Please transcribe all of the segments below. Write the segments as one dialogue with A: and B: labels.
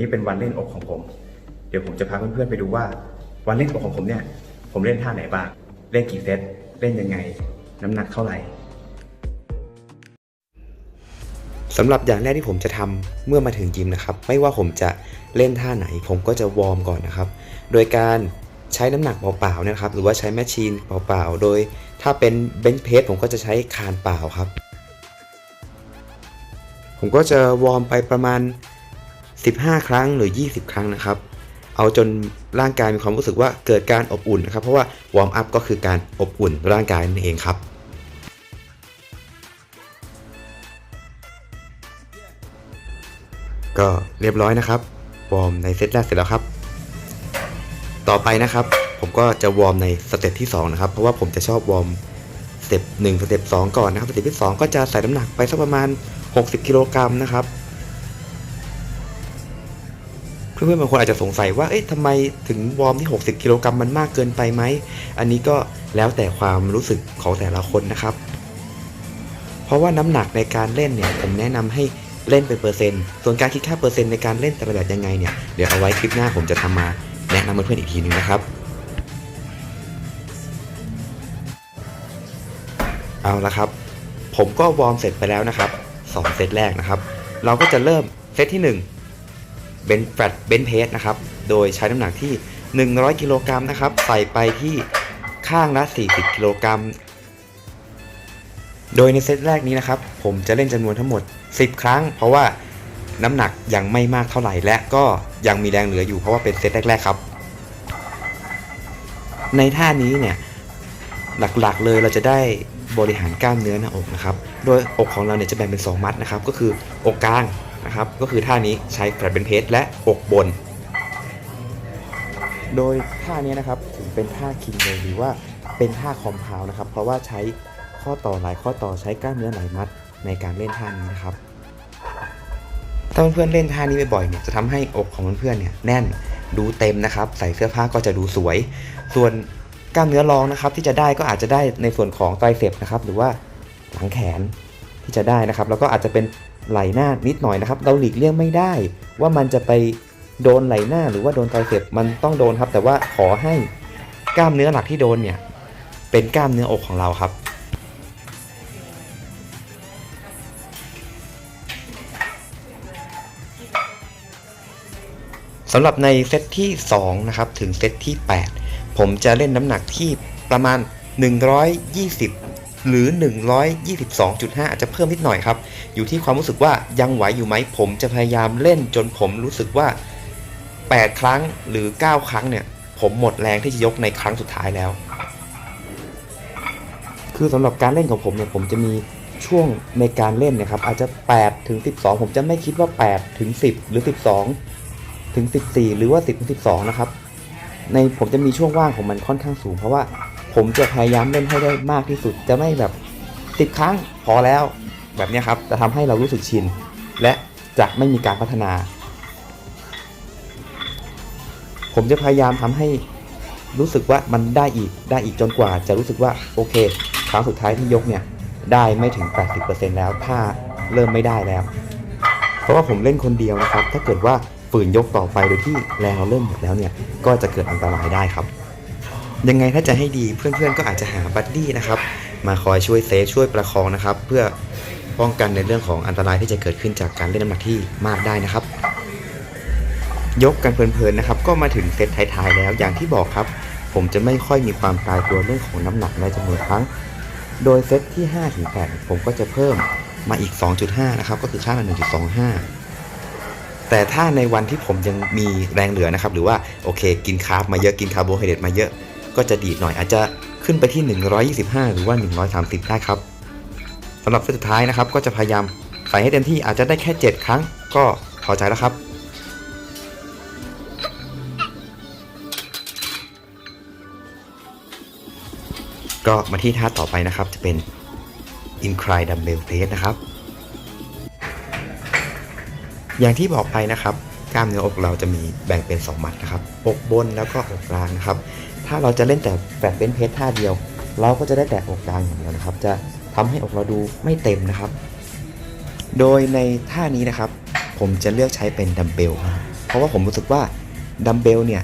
A: นี้เป็นวันเล่นอกของผม เดี๋ยวผมจะพาเพื่อนๆไปดูว่า วันเล่นอกของผมเนี่ย ผมเล่นท่าไหนบ้าง เล่นกี่เซต เล่นยังไง น้ำหนักเท่าไหร่
B: สำหรับอย่างแรกที่ผมจะทำเมื่อมาถึงยิมนะครับ ไม่ว่าผมจะเล่นท่าไหน ผมก็จะวอร์มก่อนนะครับ โดยการใช้น้ำหนักเปล่าๆนยนะครับ หรือว่าใช้แมชชีนเปล่าๆ โดยถ้าเป็นเบนช์เพสผมก็จะใช้คานเปล่าครับ ผมก็จะวอร์มไปประมาณ 15 ครั้งหรือ 20 ครั้งนะครับ เอาจนร่างกายมีความรู้สึกว่าเกิดการอบอุ่นนะครับ เพราะว่าวอร์มอัพก็คือการอบอุ่นร่างกายนั่นเองครับก็เรียบร้อยนะครับ วอร์มในเซตแรกเสร็จแล้วครับ ต่อไปนะครับ ผมก็จะวอร์มในสเต็ปที่ 2 นะครับ เพราะว่าผมจะชอบวอร์มสเต็ป1สเต็ป2ก่อนนะครับสเต็ปที่ 2 ก็จะใส่น้ำหนักไปสักประมาณ 60 กิโลกรัมนะครับ เพื่อนๆบางคนอาจจะสงสัยว่าเอ๊ะทำไมถึงวอร์มที่ 60 กิโลกรัมมันมากเกินไปไหม อันนี้ก็แล้วแต่ความรู้สึกของแต่ละคนนะครับ เพราะว่าน้ำหนักในการเล่นเนี่ยผมแนะนำให้เล่นเป็นเปอร์เซ็นต์ส่วนการคิดค่าเปอร์เซ็นต์ในการเล่นแต่ละแบบยังไงเนี่ยเดี๋ยวเอาไว้คลิปหน้าผมจะทำมาแนะนำเพื่อนๆอีกทีนึงนะครับเอาละครับ ผมก็วอร์มเสร็จไปแล้วนะครับ2เซตแรกนะครับ เราก็จะเริ่มเซตที่ 1 เบนแฟตเบนเพสนะครับ โดยใช้น้ำหนักที่ 100 กิโลกรัมนะครับ ใส่ไปที่ข้างละ 40 กิโลกรัม โดยในเซตแรกนี้นะครับ ผมจะเล่นจำนวนทั้งหมด 10 ครั้ง เพราะว่าน้ำหนักยังไม่มากเท่าไหร่ และก็ยังมีแรงเหลืออยู่เพราะว่าเป็นเซตแรกๆครับ ในท่านี้เนี่ยหลักๆเลยเราจะได้บริหารกล้ามเนื้อหน้าอกนะครับ โดยอกของเราเนี่ยจะแบ่งเป็น 2 มัดนะครับ ก็คืออกกลาง นะครับ ก็คือท่านี้ใช้แฟลตเบนเพสและอกบน โดยท่านี้นะครับถึงเป็นท่าคิงเลยหรือว่าเป็นท่าคอมเพลนะครับ เพราะว่าใช้ข้อต่อหลายข้อต่อใช้กล้ามเนื้อหลายมัดในการเล่นท่านี้นะครับ ถ้าเพื่อนๆเล่นท่านี้บ่อยๆเนี่ยจะทำให้อกของเพื่อนๆเนี่ยแน่นดูเต็มนะครับ ใส่เสื้อผ้าก็จะดูสวย ส่วนกล้ามเนื้อรองนะครับ ที่จะได้ก็อาจจะได้ในส่วนของไตรเซปนะครับ หรือว่าหลังแขนที่จะได้นะครับ แล้วก็อาจจะเป็น ไหล่หน้านิดหน่อยนะครับ เราหลีกเลี่ยงไม่ได้ ว่ามันจะไปโดนไหล่หน้าหรือว่าโดนไตรเซปมันต้องโดนครับ แต่ว่าขอให้กล้ามเนื้อหลักที่โดนเนี่ยเป็นกล้ามเนื้ออกของเราครับสำหรับในเซตที่ 2 นะครับ ถึงเซตที่ 8 ผมจะเล่นน้ำหนักที่ประมาณ 120 หรือ 122.5 อาจจะเพิ่มนิดหน่อยครับ อยู่ที่ความรู้สึกว่ายังไหวอยู่ไหมผมจะพยายามเล่นจนผมรู้สึกว่า 8 ครั้งหรือ 9 ครั้งเนี่ย ผมหมดแรงที่จะยกในครั้งสุดท้ายแล้ว คือสำหรับการเล่นของผมเนี่ยผมจะมีช่วงในการเล่นเนะครับอาจจะ8ถึง12 ผมจะไม่คิดว่า8ถึง10 หรือ 12 ถึง 14 หรือว่า 10ถึง12 นะครับ ในผมจะมีช่วงว่างของมันค่อนข้างสูงเพราะว่า ผมจะพยายามเล่นให้ได้มากที่สุด จะไม่แบบ10ครั้งพอแล้วแบบนี้ครับ จะทำให้เรารู้สึกชิน และจะไม่มีการพัฒนา ผมจะพยายามทำให้รู้สึกว่ามันได้อีกได้อีกจนกว่า จะรู้สึกว่าโอเคครั้งสุดท้ายที่ยกเนี่ยได้ไม่ถึง 80%แล้วถ้าเริ่มไม่ได้แล้ว เพราะว่าผมเล่นคนเดียวนะครับ ถ้าเกิดว่าฝืนยกต่อไปโดยที่แรงเราเริ่มหมดแล้วเนี่ยก็จะเกิดอันตรายได้ครับ ยังไงถ้าจะให้ดีเพื่อนๆก็อาจจะหาบัดดี้นะครับมาคอยช่วยเซฟช่วยประคองนะครับ เพื่อป้องกันในเรื่องของอันตรายที่จะเกิดขึ้นจากการเล่นน้ำหนักที่มากได้นะครับ ยกกันเพลินๆนะครับ ก็มาถึงเซตท้ายๆแล้วอย่างที่บอกครับ ผมจะไม่ค่อยมีความตายตัวเรื่องของน้ำหนักในจำนวนครั้ง โดยเซตที่5ถึง8ผมก็จะเพิ่มมาอีก 2.5 นะครับ ก็คือค่าละ1.25แต่ถ้าในวันที่ผมยังมีแรงเหลือนะครับ หรือว่าโอเค กินคาร์บมาเยอะกินคาร์โบไฮเดรตมาเยอะ ก็จะดีดหน่อยอาจจะขึ้นไปที่ 125 หรือว่า 130 ได้ครับสำหรับเซตสุดท้ายนะครับ ก็จะพยายามใส่ให้เต็มที่อาจจะได้แค่ 7 ครั้ง ก็พอใจแล้วครับก็มาที่ท่าต่อไปนะครับจะเป็น incline dumbbell press นะครับ อย่างที่บอกไปนะครับ กล้ามเนื้ออกเราจะมีแบ่งเป็น 2 มัดนะครับ อกบนแล้วก็อกกลางนะครับ ถ้าเราจะเล่นแต่แฟลตเบนเพสท่าเดียว เราก็จะได้แต่อกกลางอย่างเดียวนะครับ จะทำให้อกเราดูไม่เต็มนะครับ โดยในท่านี้นะครับ ผมจะเลือกใช้เป็นดัมเบลเพราะว่าผมรู้สึกว่าดัมเบลเนี่ย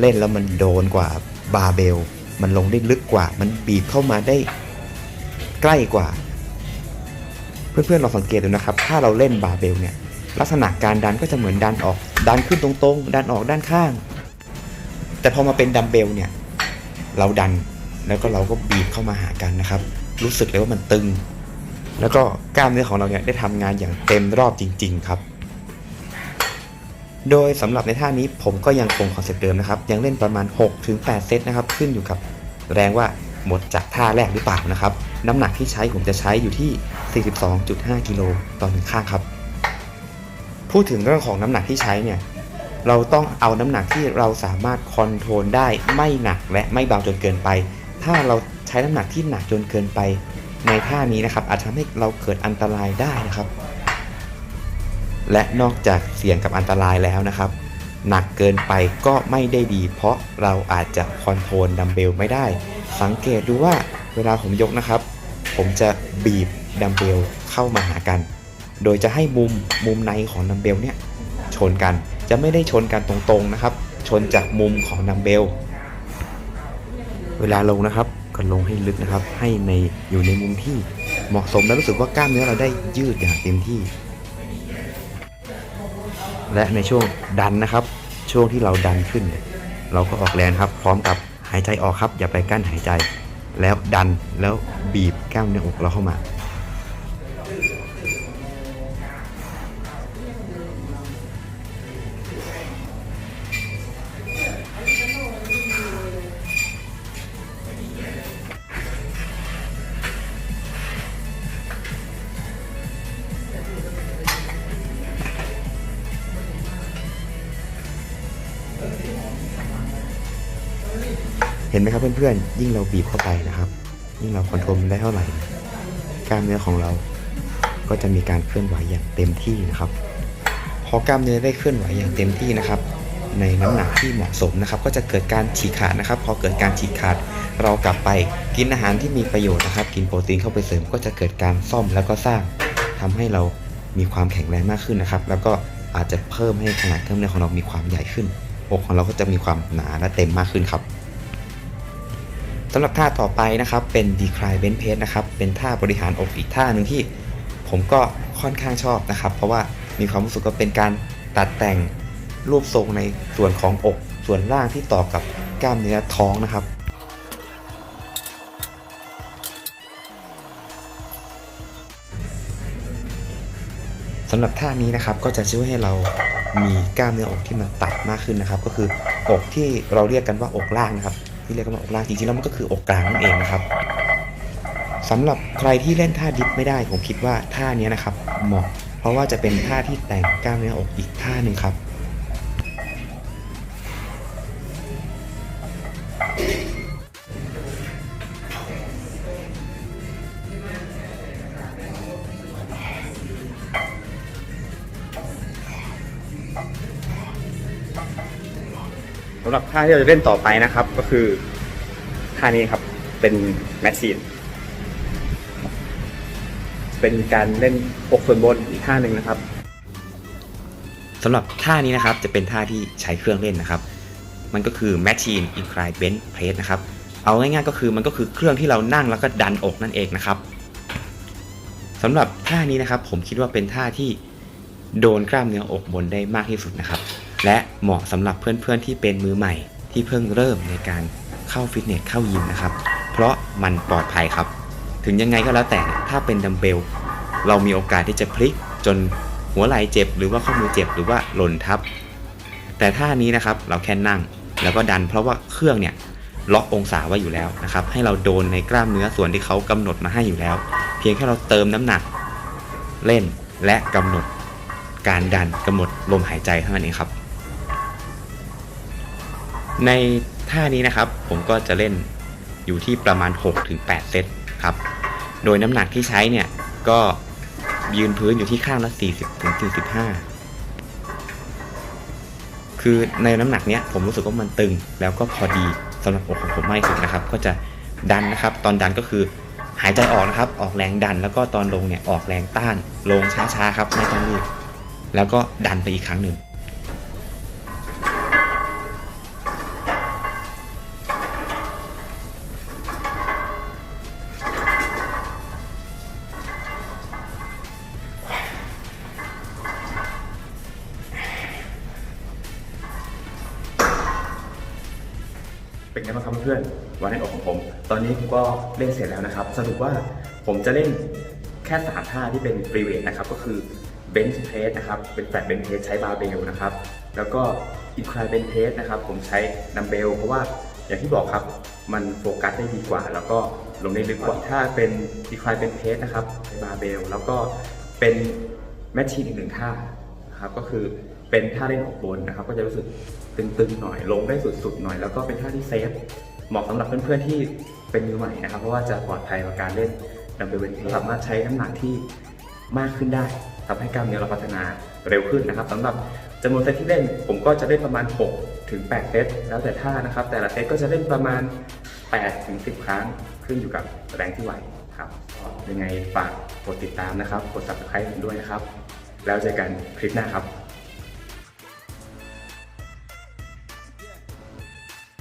B: เล่นแล้วมันโดนกว่าบาร์เบลมันลงได้ลึกกว่า มันบีบเข้ามาได้ใกล้กว่า เพื่อนๆลองสังเกตดูนะครับ ถ้าเราเล่นบาร์เบลเนี่ยลักษณะการดันก็จะเหมือนดันออก ดันขึ้นตรงๆ ดันออกด้านข้าง แต่พอมาเป็นดัมเบลเนี่ย เราดันแล้วก็เราก็บีบเข้ามาหากันนะครับ รู้สึกเลยว่ามันตึง แล้วก็กล้ามเนื้อของเราเนี่ยได้ทำงานอย่างเต็มรอบจริง ๆ ครับ โดยสำหรับในท่านี้ผมก็ยังคงคอนเซ็ปต์เดิมนะครับ ยังเล่นประมาณ 6-8 เซตนะครับ ขึ้นอยู่กับแรงว่าหมดจากท่าแรกหรือเปล่านะครับ น้ำหนักที่ใช้ผมจะใช้อยู่ที่ 42.5 กิโลต่อหนึ่งข้างครับ พูดถึงเรื่องของน้ำหนักที่ใช้เนี่ย เราต้องเอาน้ำหนักที่เราสามารถคอนโทรลได้ไม่หนักและไม่เบาจนเกินไป ถ้าเราใช้น้ำหนักที่หนักจนเกินไป ในท่านี้นะครับอาจทำให้เราเกิดอันตรายได้นะครับ และนอกจากเสี่ยงกับอันตรายแล้วนะครับ หนักเกินไปก็ไม่ได้ดี เพราะเราอาจจะคอนโทรลดัมเบลไม่ได้ สังเกตดูว่าเวลาผมยกนะครับ ผมจะบีบดัมเบลเข้ามาหากัน โดยจะให้มุมมุมในของดัมเบลเนี่ยชนกัน จะไม่ได้ชนกันตรงๆนะครับ ชนจากมุมของดัมเบล เวลาลงนะครับก็ลงให้ลึกนะครับ ให้ในอยู่ในมุมที่เหมาะสมและรู้สึกว่ากล้ามเนื้อเราได้ยืดอย่างเต็มที่ และในช่วงดันนะครับ ช่วงที่เราดันขึ้นเนี่ยเราก็ออกแรงครับ พร้อมกับหายใจออกครับ อย่าไปกั้นหายใจ แล้วดันแล้วบีบกล้ามเนื้ออกเราเข้ามา ห็นไหมครับเพื่อนๆ ยิ่งเราบีบเข้าไปนะครับ ยิ่งเราคอนโทรลมันได้เท่าไหร่ กล้ามเนื้อของเราก็จะมีการเคลื่อนไหวอย่างเต็มที่นะครับ พอกล้ามเนื้อได้เคลื่อนไหวอย่างเต็มที่นะครับ ในน้ำหนักที่เหมาะสมนะครับ ก็จะเกิดการฉีกขาดนะครับ พอเกิดการฉีกขาด เรากลับไปกินอาหารที่มีประโยชน์นะครับ กินโปรตีนเข้าไปเสริมก็จะเกิดการซ่อมแล้วก็สร้างทำให้เรามีความแข็งแรงมากขึ้นนะครับ แล้วก็อาจจะเพิ่มให้ขนาดกล้ามเนื้อของเรามีความใหญ่ขึ้นอกของเราก็จะมีความหนาและเต็มมากขึ้นครับ สำหรับท่าต่อไปนะครับเป็น decline bench press นะครับเป็นท่าบริหารอกอีกท่าหนึ่งที่ผมก็ค่อนข้างชอบนะครับ เพราะว่ามีความรู้สึกว่าเป็นการตัดแต่งรูปทรงในส่วนของอกส่วนล่างที่ต่อกับกล้ามเนื้อท้องนะครับสำหรับท่านี้นะครับก็จะช่วยให้เรามีกล้ามเนื้ออกที่มันตัดมากขึ้นนะครับ ก็คืออกที่เราเรียกกันว่าอกล่างนะครับ ที่เรียกกันว่าอกล่างจริงๆแล้วมันก็คืออกกลางนั่นเองนะครับสำหรับใครที่เล่นท่าดิฟไม่ได้ ผมคิดว่าท่านี้นะครับเหมาะ เพราะว่าจะเป็นท่าที่แต่งกล้ามเนื้ออกอีกท่าหนึ่งครับำ
A: หรับท่าที่เราจะเล่นต่อไปนะครับ ก็คือท่านี้ครับเป็นแมชชีนเป็นการเล่นอกส่วนบนอีกท่าหนึ่งนะครับ
B: สำหรับท่านี้นะครับจะเป็นท่าที่ใช้เครื่องเล่นนะครับ มันก็คือ Machine Incline Bench Press นะครับเอาง่ายๆก็คือมันก็คือเครื่องที่เรานั่งแล้วก็ดันอกนั่นเองนะครับสำหรับท่านี้นะครับผมคิดว่าเป็นท่าที่โดนกล้ามเนื้ออกบนได้มากที่สุดนะครับ และเหมาะสำหรับเพื่อนๆที่เป็นมือใหม่ ที่เพิ่งเริ่มในการเข้าฟิตเนสเข้ายิมนะครับ เพราะมันปลอดภัยครับ ถึงยังไงก็แล้วแต่ถ้าเป็นดัมเบล เรามีโอกาสที่จะพลิกจนหัวไหล่เจ็บ หรือว่าข้อมือเจ็บหรือว่าหล่นทับ แต่ท่านี้นะครับเราแค่นั่งแล้วก็ดันเพราะว่าเครื่องเนี่ยล็อกองศาไว้อยู่แล้วนะครับ ให้เราโดนในกล้ามเนื้อส่วนที่เขากำหนดมาให้อยู่แล้ว เพียงแค่เราเติมน้ำหนัก เล่นและกำหนด การดันกำหนดลมหายใจเท่านั้นเองครับ ในท่านี้นะครับผมก็จะเล่นอยู่ที่ประมาณ 6-8 เซตครับ โดยน้ำหนักที่ใช้เนี่ยก็ยืนพื้นอยู่ที่ข้างละ 40ถึง45 คือในน้ำหนักเนี้ยผมรู้สึกว่ามันตึง แล้วก็พอดีสำหรับอกของผมไม่สุดนะครับ ก็จะดันนะครับ ตอนดันก็คือหายใจออกนะครับ ออกแรงดันแล้วก็ตอนลงเนี่ยออกแรงต้าน ลงช้าๆครับไม่ต้องรีบ แล้วก็ดันไปอีกครั้งหนึ่ง
A: เป็นไงบ้างครับเพื่อนๆวันเล่นอกของผม ตอนนี้ผมก็เล่นเสร็จแล้วนะครับ สรุปว่าผมจะเล่นแค่สามท่าที่เป็นฟรีเวทนะครับ ก็คือเบนช์เพสนะครับเป็นแฟลตเบนช์เพสใช้บาร์เบลนะครับ แล้วก็อินคลายเบนช์เพสนะครับ ผมใช้ดัมเบลเพราะว่าอย่างที่บอกครับมันโฟกัสได้ดีกว่า แล้วก็ลงได้ลึกกว่าถ้าเป็นอินคลายเบนช์เพสนะครับใช้บาร์เบลแล้วก็เป็นแมชชีนอีกหนึ่งท่านะครับก็คือ เป็นท่าเล่นออกบนนะครับ ก็จะรู้สึกตึงๆหน่อยลงได้สุดๆหน่อยแล้วก็เป็นท่าที่เซฟเหมาะสำหรับเพื่อนๆที่เป็นมือใหม่นะครับ เพราะว่าจะปลอดภัยกับการเล่นดัมเบลเวนสามารถใช้น้ำหนักที่มากขึ้นได้ทำให้กล้ามเนื้อเราพัฒนาเร็วขึ้นนะครับสำหรับจำนวนเซตที่เล่นผมก็จะเล่นประมาณ 6 ถึง 8 เซตแล้วแต่ท่านะครับ แต่ละเซตก็จะเล่นประมาณ 8 ถึง 10 ครั้งขึ้นอยู่กับแรงที่ไหวครับยังไงฝากกดติดตามนะครับ กด subscribe ด้วยนะครับ แล้วเจอกันคลิปหน้าครับ